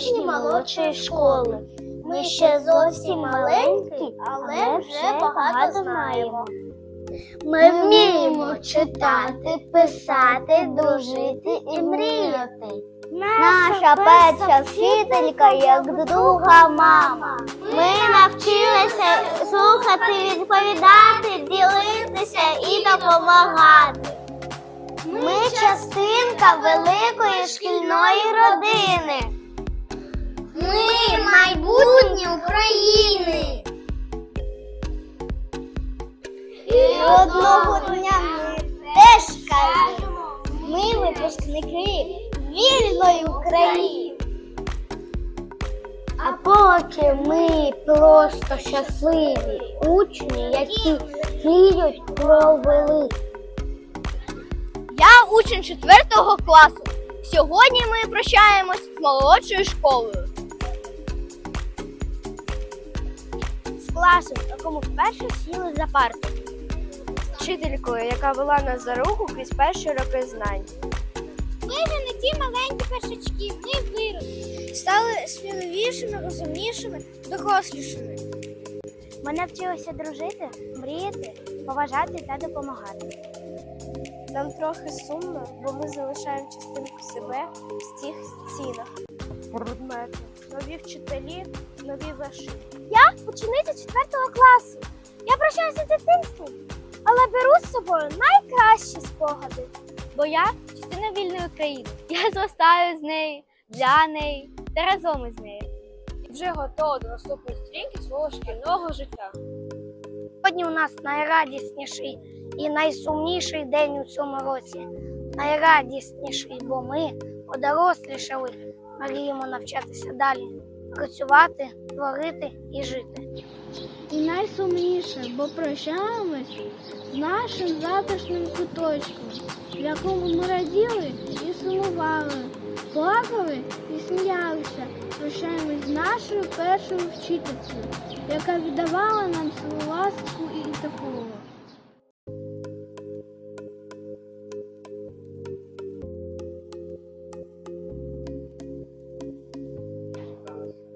учні молодшої школи. Ми ще зовсім маленькі, але вже багато знаємо. Ми вміємо читати, писати, дружити і мріяти. Наша перша вчителька як друга мама. Ми навчилися слухати, відповідати, ділитися і допомагати. Ми частинка великої шкільної родини. Ми майбутнє України. І одного дня ми теж скажемо. Ми випускники вільної України. А поки ми просто щасливі учні, які мріють про велике. Я учень 4 класу. Сьогодні ми прощаємось з молодшою школою. З класом, в якому вперше сіли за парту. Вчителькою, яка вела нас за руку крізь перші роки знань. Ми вже не ті маленькі першачки, ми виросли. Стали сміливішими, розумнішими, дорослішими. Ми навчилися дружити, мріяти, поважати та допомагати. Нам трохи сумно, бо ми залишаємо частинку себе в цих стінах. Предмети, нові вчителі, нові вершини. Я учениця 4 класу. Я прощаюся з дитинством, але беру з собою найкращі спогади. Бо я частина вільної України. Я зростаю з нею, для неї та разом із нею. Вже готова до наступної сторінки свого шкільного життя. Сьогодні у нас найрадісніший і найсумніший день у цьому році. Найрадісніший, бо ми подорослішали, мріємо навчатися далі, працювати, творити і жити. І найсумніше, бо прощаємось з нашим затишним куточком, в якому ми раділи і сумували, плакали і сміялися. Прощаємось з нашою першою вчителькою, яка віддавала нам свою ласку і тепло.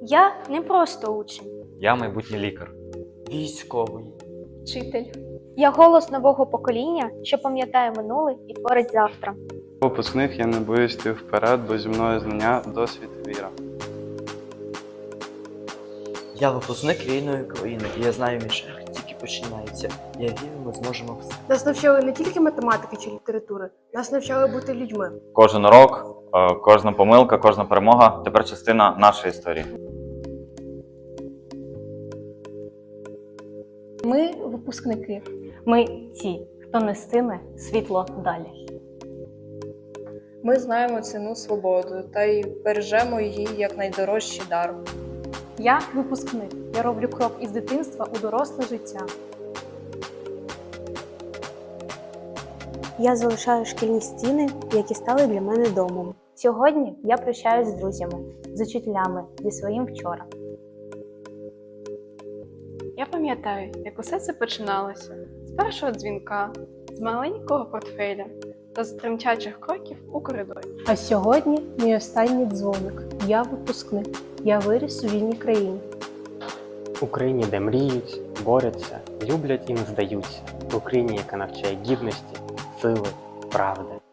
Я не просто учень, Я майбутній лікар. Військовий. вчитель. Я голос нового покоління, що пам'ятає минуле і творить завтра. Випускник я не боюсь йти вперед, бо зі мною знання, досвід, віра. Я випускник вільної країни, і я знаю, мій шлях тільки починається. Я вірю, ми зможемо все. Нас навчали не тільки математики чи літератури, нас навчали бути людьми. Кожен урок, е, кожна помилка, кожна перемога тепер частина нашої історії. Ми випускники. Ми ті, хто нестиме світло далі. Ми знаємо ціну свободи та й бережемо її як найдорожчий дар. Я випускник. Я роблю крок із дитинства у доросле життя. Я залишаю шкільні стіни, які стали для мене домом. Сьогодні я прощаюсь з друзями, з учителями, зі своїм вчора. Я пам'ятаю, як усе це починалося з першого дзвінка, з маленького портфеля та з тремтячих кроків у коридорі. А сьогодні мій останній дзвоник. Я випускник. Я виріс у вільній країні. Україні, де мріють, борються, люблять і не здаються. Україні, яка навчає гідності, сили, правди.